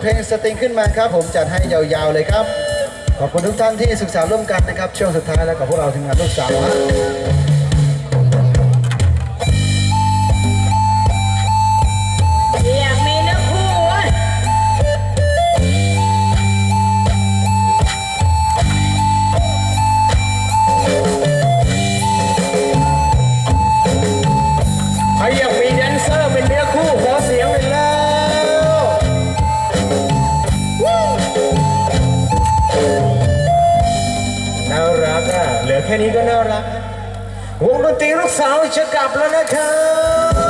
เพลงสตริงขึ้นมาครับ ผมจัดให้ยาวๆเลยครับ ขอบคุณทุกท่านที่ศึกษาร่วมกันนะครับ ช่วงสุดท้ายแล้วกับพวกเราทีมงานลูกสาวครับ แค่นี้ก็น่ารักวงดนตรีลูกสาวเชิญกลับแล้วนะครับ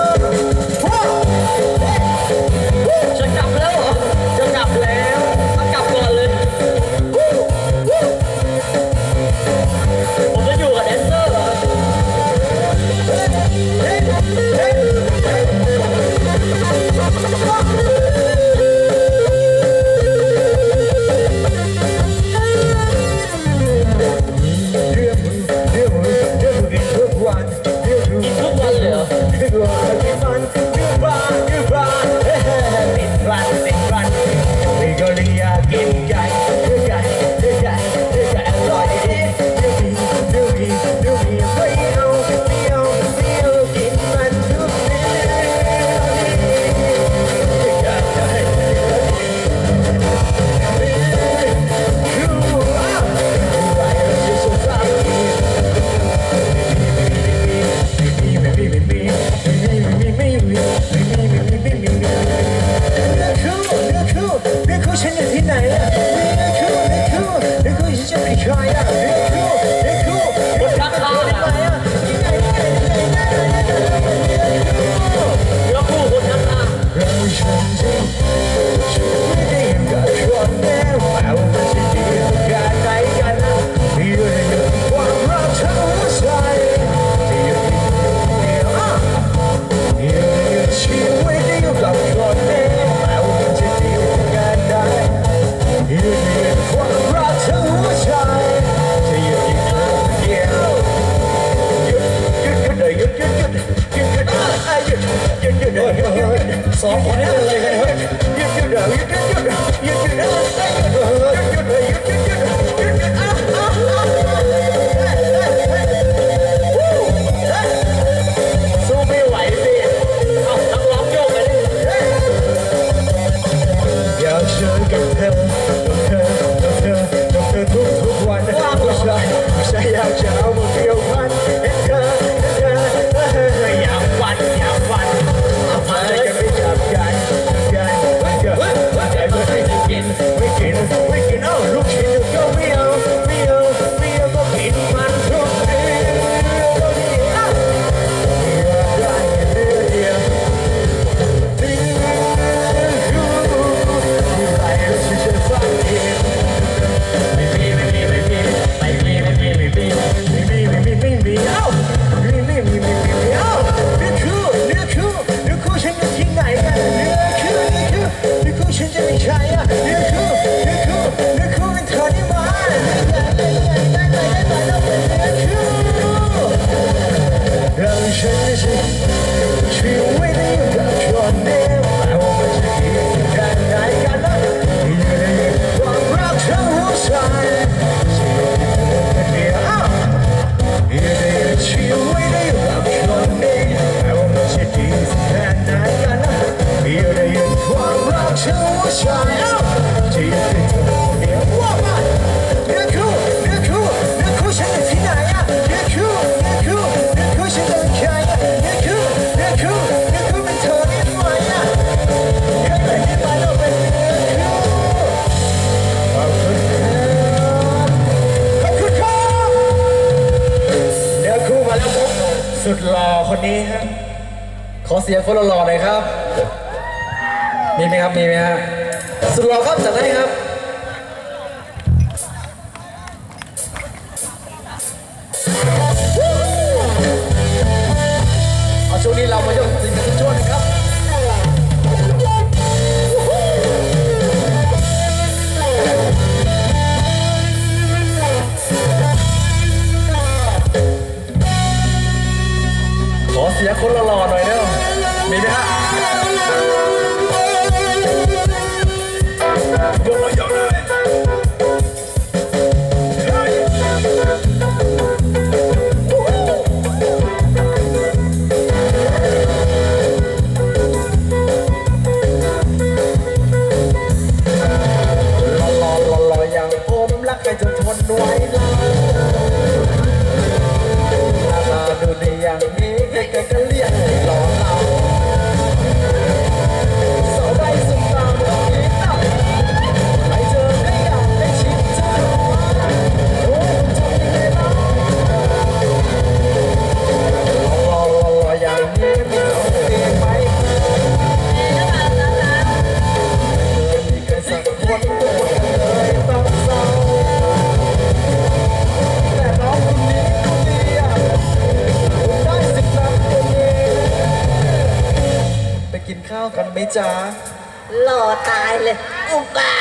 change คนนี้ฮะขอเสียงคนหล่อๆหน่อยครับ มีไหมครับมีไหมฮะสุดหล่อครับจัดได้ครับเอาช่วงนี้เรามา กันไหมจ๊ะหล่อตายเลยอุบา